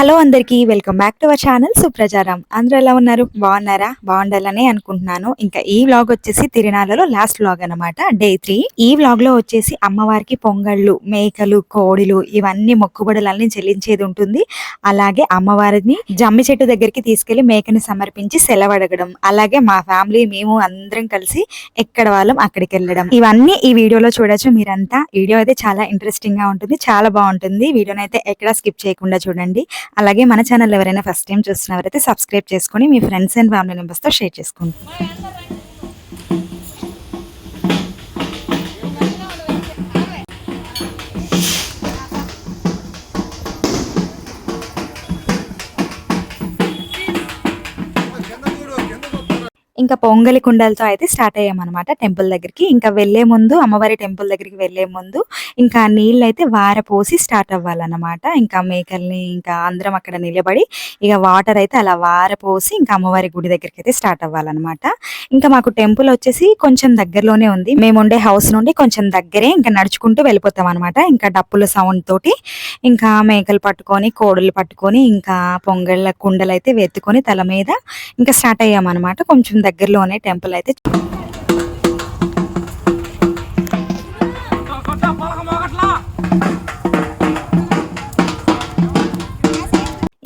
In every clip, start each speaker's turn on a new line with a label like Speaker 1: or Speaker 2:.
Speaker 1: Hello అందరికీ welcome back to our channel Suprajaram. అందరూ ఎలా ఉన్నారు? బాగున్నారా? బాగుండాలనే అనుకుంటున్నాను. ఇంకా ఈ వ్లాగ్ వచ్చేసి తిరునాళ్ళలో లాస్ట్ వ్లాగ్ అన్నమాట. డే త్రీ ఈ వ్లాగ్లో వచ్చేసి అమ్మవారికి పొంగళ్ళు మేకలు కోడిలు ఇవన్నీ మొక్కుబడులన్నీ చెల్లించేది ఉంటుంది. అలాగే అమ్మవారిని జమ్మి చెట్టు దగ్గరికి తీసుకెళ్ళి మేకని సమర్పించి సెలవడగడం. అలాగే మా ఫ్యామిలీ మేము అందరం కలిసి ఎక్కడ వాళ్ళం అక్కడికి వెళ్ళడం. ఇవన్నీ ఈ వీడియోలో చూడొచ్చు మీరంతా. వీడియో అయితే చాలా ఇంట్రెస్టింగ్గా ఉంటుంది. చాలా బాగుంటుంది. వీడియోని అయితే ఎక్కడా స్కిప్ చేయకుండా చూడండి. అలాగే మన ఛానల్ ఎవరైనా ఫస్ట్ టైం చూస్తున్నవారైతే సబ్స్క్రైబ్ చేసుకొని మీ ఫ్రెండ్స్ అండ్ ఫ్యామిలీ మెంబర్స్తో షేర్ చేసుకోండి ఇంకా పొంగలి కుండలతో అయితే స్టార్ట్ అయ్యామన్నమాట టెంపుల్ దగ్గరికి. ఇంకా వెళ్ళే ముందు అమ్మవారి టెంపుల్ దగ్గరికి వెళ్ళే ముందు ఇంకా నీళ్ళు అయితే వారపోసి స్టార్ట్ అవ్వాలన్నమాట. ఇంకా మేకల్ని ఇంకా అందరం అక్కడ నిలబడి ఇక వాటర్ అయితే అలా వారపోసి ఇంకా అమ్మవారి గుడి దగ్గరికి అయితే స్టార్ట్ అవ్వాలన్నమాట. ఇంకా మాకు టెంపుల్ వచ్చేసి కొంచెం దగ్గరలోనే ఉంది. మేము ఉండే హౌస్ నుండి కొంచెం దగ్గరే ఇంకా నడుచుకుంటూ వెళ్ళిపోతాం అనమాట ఇంకా డప్పుల సౌండ్ తోటి ఇంకా మేకలు పట్టుకొని కోడలు పట్టుకొని ఇంకా పొంగళ్ళ కుండలు అయితే వెత్తుకొని తల మీద ఇంకా స్టార్ట్ అయ్యామన్నమాట. కొంచెం దగ్గరలోనే టెంపుల్ అయితే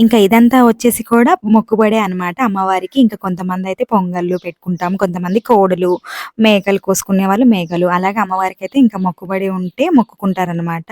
Speaker 1: ఇంకా ఇదంతా వచ్చేసి కూడా మొక్కుబడే అన్నమాట అమ్మవారికి. ఇంకా కొంతమంది అయితే పొంగళ్ళు పెట్టుకుంటాం కొంతమంది కోడులు మేకలు కోసుకునే వాళ్ళు మేకలు. అలాగే అమ్మవారికి అయితే ఇంకా మొక్కుబడి ఉంటే మొక్కుకుంటారనమాట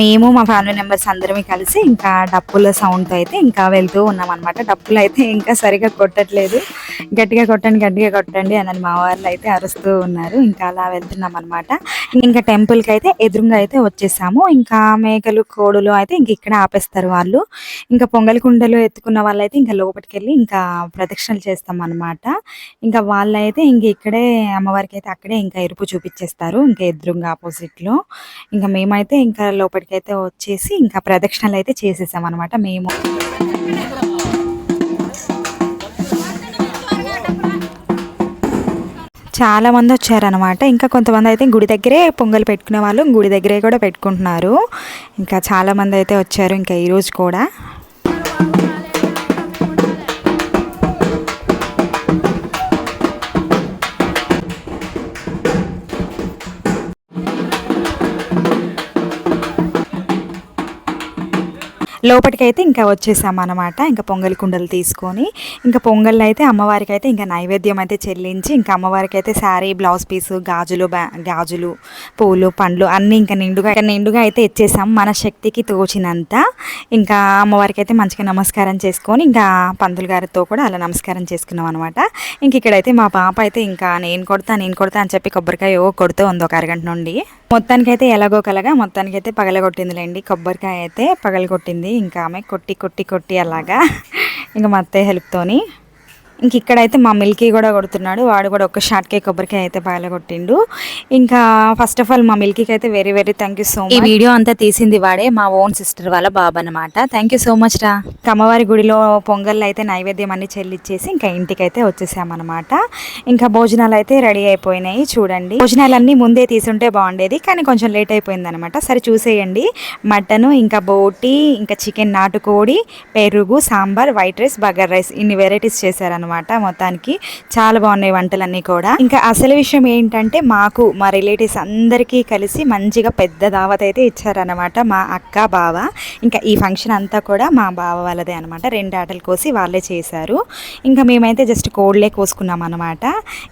Speaker 1: మేము మా ఫ్యామిలీ మెంబర్స్ అందరం కలిసి ఇంకా డప్పుల సౌండ్తో అయితే ఇంకా వెళ్తూ ఉన్నాం అనమాట డప్పులు అయితే ఇంకా సరిగా కొట్టట్లేదు. గట్టిగా కొట్టండి గట్టిగా కొట్టండి అని మా వాళ్ళు అయితే అరుస్తూ ఉన్నారు. ఇంకా అలా వెళ్తున్నాం అనమాట ఇంకా టెంపుల్కి అయితే ఎదురుగా అయితే వచ్చేసాము. ఇంకా మేకలు కోడులు అయితే ఇంక ఇక్కడ ఆపేస్తారు వాళ్ళు. ఇంకా పొంగల్ కుండలు ఎత్తుకున్న వాళ్ళు అయితే ఇంకా లోపలికి వెళ్ళి ఇంకా ప్రదక్షిణలు చేస్తాం అనమాట ఇంకా వాళ్ళైతే ఇంక ఇక్కడే అమ్మవారికి అయితే అక్కడే ఇంకా ఎరుపు చూపించేస్తారు ఇంకా ఎదురుగా ఆపోజిట్లో ఇంకా మేమైతే ఇంకా లోపలికి అయితే వచ్చేసి ఇంకా ప్రదక్షిణలు అయితే చేసేసాం అనమాట మేము చాలామంది వచ్చారనమాట ఇంకా కొంతమంది అయితే గుడి దగ్గరే పొంగల్ పెట్టుకునే వాళ్ళు గుడి దగ్గరే కూడా పెట్టుకుంటున్నారు. ఇంకా చాలామంది అయితే వచ్చారు ఇంకా ఈరోజు కూడా. లోపలికైతే ఇంకా వచ్చేసాం అనమాట ఇంకా పొంగలి కుండలు తీసుకొని ఇంకా పొంగల్ అయితే అమ్మవారికి అయితే ఇంకా నైవేద్యం అయితే చెల్లించి ఇంకా అమ్మవారికి అయితే శారీ బ్లౌజ్ పీస్ గాజులు గాజులు పూలు పండ్లు అన్నీ ఇంకా నిండుగా ఇంకా నిండుగా అయితే ఇచ్చేసాం. మన శక్తికి తోచినంత ఇంకా అమ్మవారికి అయితే మంచిగా నమస్కారం చేసుకొని ఇంకా పంతులు గారితో కూడా అలా నమస్కారం చేసుకున్నాం అనమాట ఇంక ఇక్కడైతే మా పాప అయితే ఇంకా నేను కొడతా నేను కొడతా అని చెప్పి కొబ్బరికాయ ఓ కొడుతూ ఉంది ఒక అరగంట నుండి. మొత్తానికైతే ఎలాగో కలగా మొత్తానికైతే పగలగొట్టిందిలేండి. కొబ్బరికాయ అయితే పగలగొట్టింది. ఇంకా ఆమె కొట్టి కొట్టి కొట్టి అలాగా. ఇంకా మా అత్తయ్య హెల్ప్తోని ఇంక ఇక్కడైతే మా మిల్కీ కూడా కొడుతున్నాడు. వాడు కూడా ఒక షార్ట్కే కొబ్బరికాయ అయితే పగలగొట్టిండు. ఇంకా ఫస్ట్ ఆఫ్ ఆల్ మా మిల్కీకి అయితే very very thank you so much ఈ వీడియో అంతా తీసింది వాడే మా ఓన్ సిస్టర్ వాళ్ళ బాబు అనమాట థ్యాంక్ యూ సో మచ్ రా. కమ్మవారి గుడిలో పొంగల్ అయితే నైవేద్యం అన్ని చెల్లిచ్చేసి ఇంకా ఇంటికి అయితే వచ్చేసామన్నమాట. ఇంకా భోజనాలు అయితే రెడీ అయిపోయినాయి చూడండి. భోజనాలన్నీ ముందే తీసుంటే బాగుండేది కానీ కొంచెం లేట్ అయిపోయింది అనమాట సరే చూసేయండి. మటన్ ఇంకా బోటి ఇంకా చికెన్ నాటుకోడి పెరుగు sambar white rice bagara rice ఇన్ని వెరైటీస్ చేశారనమాట మొత్తానికి చాలా బాగున్నాయి వంటలన్నీ కూడా. ఇంకా అసలు విషయం ఏంటంటే మాకు మా రిలేటివ్స్ అందరికీ కలిసి మంచిగా పెద్ద దావత్ అయితే ఇచ్చారనమాట మా అక్క బావ. ఇంకా ఈ ఫంక్షన్ అంతా కూడా మా బావ వాళ్ళదే అనమాట రెండు ఆటలు కోసి వాళ్ళే చేశారు. ఇంకా మేమైతే జస్ట్ కోళ్ళే కోసుకున్నాం అనమాట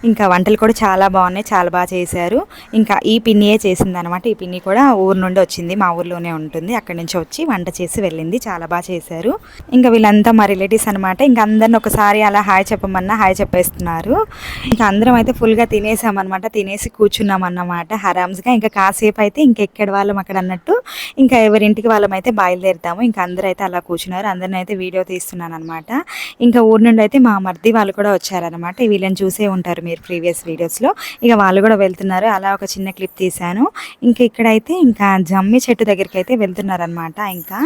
Speaker 1: ఇంకా వంటలు కూడా చాలా బాగున్నాయి చాలా బాగా చేశారు. ఇంకా ఈ పిన్నియే చేసింది అనమాట ఈ పిన్ని కూడా ఊరు నుండి వచ్చింది మా ఊర్లోనే ఉంటుంది. అక్కడి నుంచి వచ్చి వంట చేసి వెళ్ళింది చాలా బాగా చేశారు. ఇంకా వీళ్ళంతా మా రిలేటివ్స్ అనమాట ఇంకా అందరిని ఒకసారి అలా హాయ్ చెప్పమన్నా హాయ్ చెప్పేస్తున్నారు. ఇంకా అందరం అయితే ఫుల్గా తినేసామన్నమాట. తినేసి కూర్చున్నాం అన్నమాట హరామ్స్గా ఇంకా కాసేపు అయితే ఇంకెక్కడ వాళ్ళం అక్కడ అన్నట్టు ఇంకా ఎవరింటికి వాళ్ళం అయితే బయలుదేరుతాము. ఇంకా అందరూ అయితే అలా కూర్చున్నారు. అందరిని అయితే వీడియో తీస్తున్నాను అనమాట ఇంకా ఊరు నుండి అయితే మా మర్ది వాళ్ళు కూడా వచ్చారనమాట వీళ్ళని చూసే ఉంటారు మీరు ప్రీవియస్ వీడియోస్లో. ఇక వాళ్ళు కూడా వెళ్తున్నారు. అలా ఒక చిన్న క్లిప్ తీశాను. ఇంకా ఇక్కడైతే ఇంకా జమ్మి చెట్టు దగ్గరికి అయితే వెళ్తున్నారనమాట ఇంకా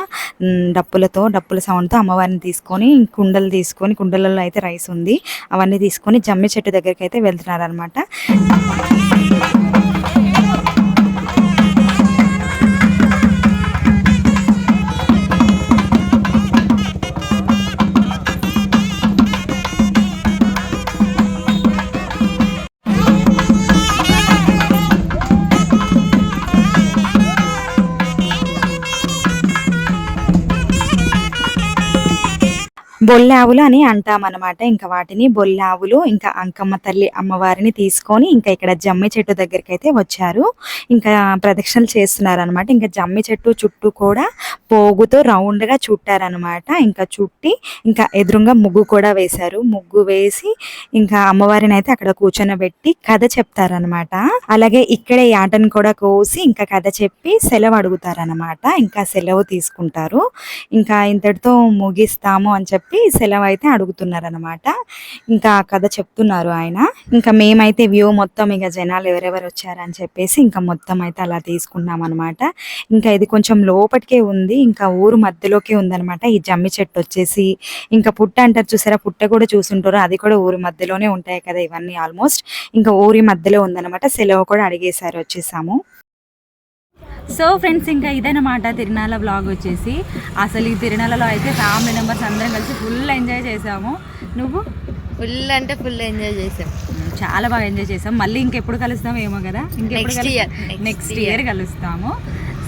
Speaker 1: డప్పులతో డప్పుల సౌండ్తో అమ్మవారిని తీసుకొని కుండలు తీసుకొని కుండలలో అయితే రైస్ ఉంది. అవన్నీ తీసుకొని జమ్మి చెట్టు దగ్గరికి అయితే వెళ్తున్నారనమాట బొల్లావులు అని అంటామన్నమాట. ఇంకా వాటిని బొల్లావులు ఇంకా అంకమ్మ తల్లి అమ్మవారిని తీసుకొని ఇంకా ఇక్కడ జమ్మి చెట్టు దగ్గరికి అయితే వచ్చారు. ఇంకా ప్రదక్షిణలు చేస్తున్నారు అనమాట ఇంకా జమ్మి చెట్టు చుట్టూ కూడా పోగుతో రౌండ్గా చుట్టారనమాట ఇంకా చుట్టి ఇంకా ఎదురుగా ముగ్గు కూడా వేశారు. ముగ్గు వేసి ఇంకా అమ్మవారిని అయితే అక్కడ కూర్చొనబెట్టి కథ చెప్తారనమాట అలాగే ఇక్కడే ఈ ఆటను కూడా కోసి ఇంకా కథ చెప్పి సెలవు అడుగుతారనమాట ఇంకా సెలవు తీసుకుంటారు. ఇంకా ఇంతటితో ముగిస్తాము అని చెప్పి సెలవు అయితే అడుగుతున్నారు అనమాట ఇంకా ఆ కథ చెప్తున్నారు ఆయన. ఇంకా మేమైతే వ్యూ మొత్తం ఇక జనాలు ఎవరెవరు వచ్చారని చెప్పేసి ఇంకా మొత్తం అయితే అలా తీసుకున్నాం అనమాట ఇంకా ఇది కొంచెం లోపటికే ఉంది. ఇంకా ఊరు మధ్యలోకే ఉందన్నమాట. ఈ జమ్మి చెట్టు వచ్చేసి. ఇంకా పుట్ట అంటారు చూసారా? పుట్ట కూడా చూసుంటారు. అది కూడా ఊరి మధ్యలోనే ఉంటాయి కదా ఇవన్నీ ఆల్మోస్ట్. ఇంకా ఊరి మధ్యలో ఉందనమాట సెలవు కూడా అడిగేసారు వచ్చేసాము.
Speaker 2: సో ఫ్రెండ్స్ ఇంకా ఇదన్నమాట తిరునాల వ్లాగ్ వచ్చేసి. అసలు ఈ తిరునాలలో అయితే ఫ్యామిలీ మెంబర్స్ అందరం కలిసి ఫుల్ ఎంజాయ్ చేసాము. నువ్వు?
Speaker 3: ఫుల్ అంటే ఫుల్ ఎంజాయ్ చేసాం.
Speaker 2: చాలా బాగా ఎంజాయ్ చేసాం. మళ్ళీ ఇంకెప్పుడు కలుస్తాం ఏమో కదా?
Speaker 3: next
Speaker 2: next. ఇయర్ కలుస్తాము.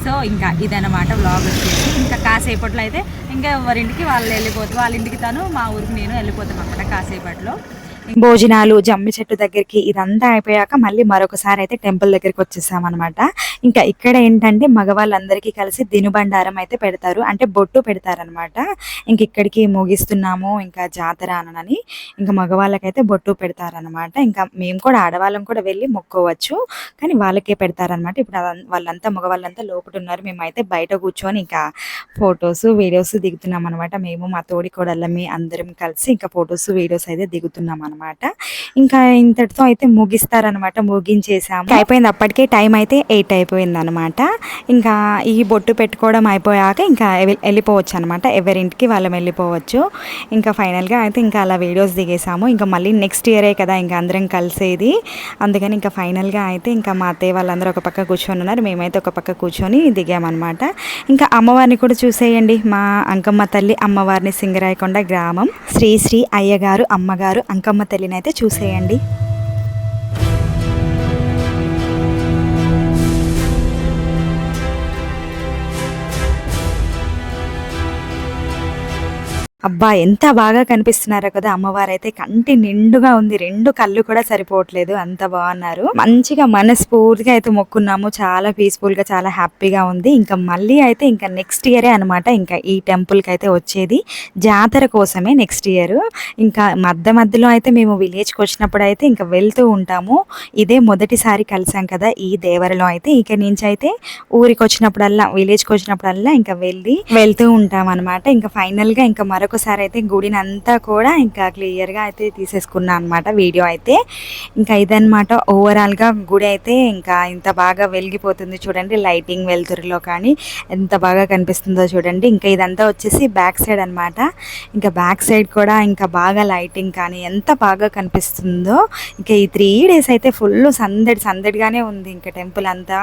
Speaker 2: సో ఇంకా ఇదన్నమాట వ్లాగ్ వచ్చేసి. ఇంకా కాసేపట్లో అయితే ఇంకా ఎవరింటికి వాళ్ళు వెళ్ళిపోతారు వాళ్ళ ఇంటికి తను మా ఊరికి నేను వెళ్ళిపోతాం అనమాట కాసేపట్లో.
Speaker 1: భోజనాలు జమ్మి చెట్టు దగ్గరికి ఇదంతా అయిపోయాక మళ్ళీ మరొకసారి అయితే టెంపుల్ దగ్గరికి వచ్చేసాం అనమాట ఇంకా ఇక్కడ ఏంటంటే మగవాళ్ళందరికీ కలిసి దినుబండారం అయితే పెడతారు. అంటే బొట్టు పెడతారనమాట ఇంక ఇక్కడికి ముగిస్తున్నాము. ఇంకా జాతర అనని ఇంకా మగవాళ్ళకైతే బొట్టు పెడతారనమాట ఇంకా మేము కూడా ఆడవాళ్ళం కూడా వెళ్ళి మొక్కోవచ్చు. కానీ వాళ్ళకే పెడతారనమాట ఇప్పుడు వాళ్ళంతా మగవాళ్ళంతా లోపల ఉన్నారు మేమైతే బయట కూర్చొని ఇంకా ఫొటోస్ వీడియోస్ దిగుతున్నాం అనమాట మేము మా తోడి కోడళ్ళమి అందరం కలిసి ఇంకా ఫొటోస్ వీడియోస్ అయితే దిగుతున్నాం అనమాట ఇంకా ఇంతటితో అయితే ముగిస్తారనమాట ముగించేసాము. అయిపోయింది. అప్పటికే టైం అయితే ఎయిట్ అయిపోయింది అనమాట ఇంకా ఈ బొట్టు పెట్టుకోవడం అయిపోయాక ఇంకా వెళ్ళిపోవచ్చు అనమాట ఎవరింటికి వాళ్ళం వెళ్ళిపోవచ్చు. ఇంకా ఫైనల్గా అయితే ఇంకా అలా వీడియోస్ దిగేసాము. ఇంకా మళ్ళీ నెక్స్ట్ ఇయరే కదా ఇంకా అందరం కలిసేది. అందుకని ఇంకా ఫైనల్గా అయితే ఇంకా మా అత్తయ్య వాళ్ళందరూ ఒక పక్క కూర్చొని ఉన్నారు. మేమైతే ఒక పక్క కూర్చొని దిగామన్నమాట. ఇంకా అమ్మవారిని కూడా చూసేయండి. మా అంకమ్మ తల్లి అమ్మవారిని సింగరాయకొండ గ్రామం. శ్రీ శ్రీ అయ్యగారు అమ్మగారు అంకమ్మ తల్లినైతే చూసేయండి. అబ్బా ఎంత బాగా కనిపిస్తున్నారో కదా అమ్మవారు అయితే కంటి నిండుగా ఉంది. రెండు కళ్ళు కూడా సరిపోవట్లేదు. అంత బాగున్నారు. మంచిగా మనస్ఫూర్తిగా అయితే మొక్కున్నాము. చాలా పీస్ఫుల్గా చాలా హ్యాపీగా ఉంది. ఇంకా మళ్ళీ అయితే ఇంకా నెక్స్ట్ ఇయరే అన్నమాట. ఇంకా ఈ టెంపుల్కి అయితే వచ్చేది. జాతర కోసమే నెక్స్ట్ ఇయర్ ఇంకా మధ్య మధ్యలో అయితే మేము విలేజ్కి వచ్చినప్పుడు అయితే ఇంకా వెళ్తూ ఉంటాము. ఇదే మొదటిసారి కలిసాం కదా ఈ దేవరలో అయితే. ఇక నుంచి అయితే ఊరికి వచ్చినప్పుడల్లా విలేజ్కి వచ్చినప్పుడల్లా ఇంకా వెళ్ళి వెళ్తూ ఉంటాం అనమాట ఇంకా ఫైనల్గా ఇంకా మరొక ఒక్కసారి అయితే గుడిని అంతా కూడా ఇంకా క్లియర్గా అయితే తీసేసుకున్నా అనమాట వీడియో అయితే. ఇంకా ఇదనమాట ఓవరాల్గా గుడి అయితే ఇంకా ఇంత బాగా వెలిగిపోతుంది చూడండి లైటింగ్ వెలుతురులో కానీ ఎంత బాగా కనిపిస్తుందో చూడండి. ఇంకా ఇదంతా వచ్చేసి బ్యాక్ సైడ్ అన్నమాట. ఇంకా బ్యాక్ సైడ్ కూడా ఇంకా బాగా లైటింగ్ కానీ ఎంత బాగా కనిపిస్తుందో. ఇంకా ఈ త్రీ డేస్ అయితే ఫుల్ సందడి సందడిగానే ఉంది. ఇంకా టెంపుల్ అంతా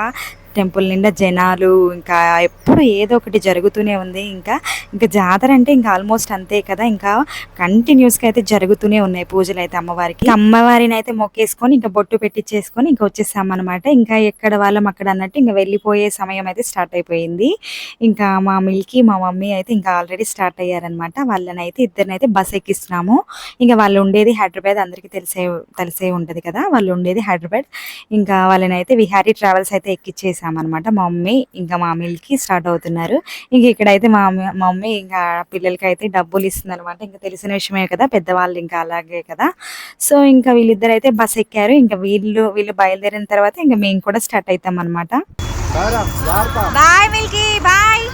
Speaker 1: టెంపుల్ నిండా జనాలు ఇంకా ఎప్పుడు ఏదో ఒకటి జరుగుతూనే ఉంది. ఇంకా ఇంకా జాతర అంటే ఇంకా ఆల్మోస్ట్ అంతే కదా. ఇంకా కంటిన్యూస్గా అయితే జరుగుతూనే ఉన్నాయి పూజలు అయితే అమ్మవారికి. అమ్మవారిని అయితే మొక్కేసుకొని ఇంకా బొట్టు పెట్టించేసుకొని ఇంకా వచ్చేసాం అనమాట ఇంకా ఎక్కడ వాళ్ళం అక్కడ అన్నట్టు ఇంకా వెళ్ళిపోయే సమయం అయితే స్టార్ట్ అయిపోయింది. ఇంకా మా మిల్కి మా మమ్మీ అయితే ఇంకా ఆల్రెడీ స్టార్ట్ అయ్యారనమాట వాళ్ళని అయితే ఇద్దరినైతే బస్ ఎక్కిస్తున్నాము. ఇంకా వాళ్ళు ఉండేది హైదరాబాద్. అందరికీ తెలిసే తెలిసే ఉంటుంది కదా. వాళ్ళు ఉండేది హైదరాబాద్. ఇంకా వాళ్ళని అయితే విహారీ ట్రావెల్స్ అయితే ఎక్కిచ్చేసాము వచ్చేసామన్నమాట మా మమ్మీ ఇంకా మా మిల్కి స్టార్ట్ అవుతున్నారు. ఇంక ఇక్కడైతే మా మమ్మీ- ఇంకా పిల్లలకి అయితే డబ్బులు ఇస్తుంది అనమాట ఇంకా తెలిసిన విషయమే కదా పెద్దవాళ్ళు ఇంకా అలాగే కదా. సో ఇంకా వీళ్ళిద్దరు అయితే బస్ ఎక్కారు. ఇంకా వీళ్ళు వీళ్ళు బయలుదేరిన తర్వాత ఇంకా మేము కూడా స్టార్ట్ అవుతాం అనమాట బాయ్ మిల్కీ బాయ్.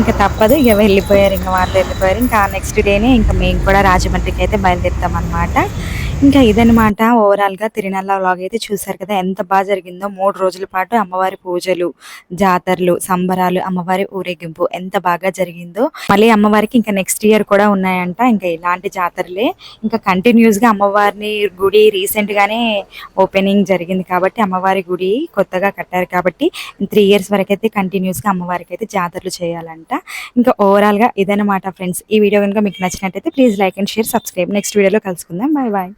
Speaker 1: ఇంకా తప్పదు ఇక వెళ్ళిపోయారు ఇంకా వాళ్ళు వెళ్ళిపోయారు. ఇంకా నెక్స్ట్ డేనే ఇంకా మేము కూడా రాజమండ్రికి అయితే బయలుదేరుతాం అనమాట ఇంకా ఇదనమాట ఓవరాల్గా తిరునల్ల వ్లాగ్ అయితే చూసారు కదా ఎంత బాగా జరిగిందో. మూడు రోజుల పాటు అమ్మవారి పూజలు జాతరలు సంబరాలు అమ్మవారి ఊరేగింపు ఎంత బాగా జరిగిందో. మళ్ళీ అమ్మవారికి ఇంకా నెక్స్ట్ ఇయర్ కూడా ఉన్నాయంట. ఇంకా ఇలాంటి జాతరలే. ఇంకా కంటిన్యూస్గా అమ్మవారిని గుడి రీసెంట్ గానే ఓపెనింగ్ జరిగింది కాబట్టి అమ్మవారి గుడి కొత్తగా కట్టారు కాబట్టి త్రీ ఇయర్స్ వరకు అయితే కంటిన్యూస్గా అమ్మవారికి అయితే జాతరలు చేయాలంట. ఇంకా ఓవరాల్గా ఫ్రెండ్స్. ఈ వీడియో కనుక మీకు నచ్చినట్టయితే please like and share subscribe. Next వీడియోలో కలుసుకుందాం. Bye bye.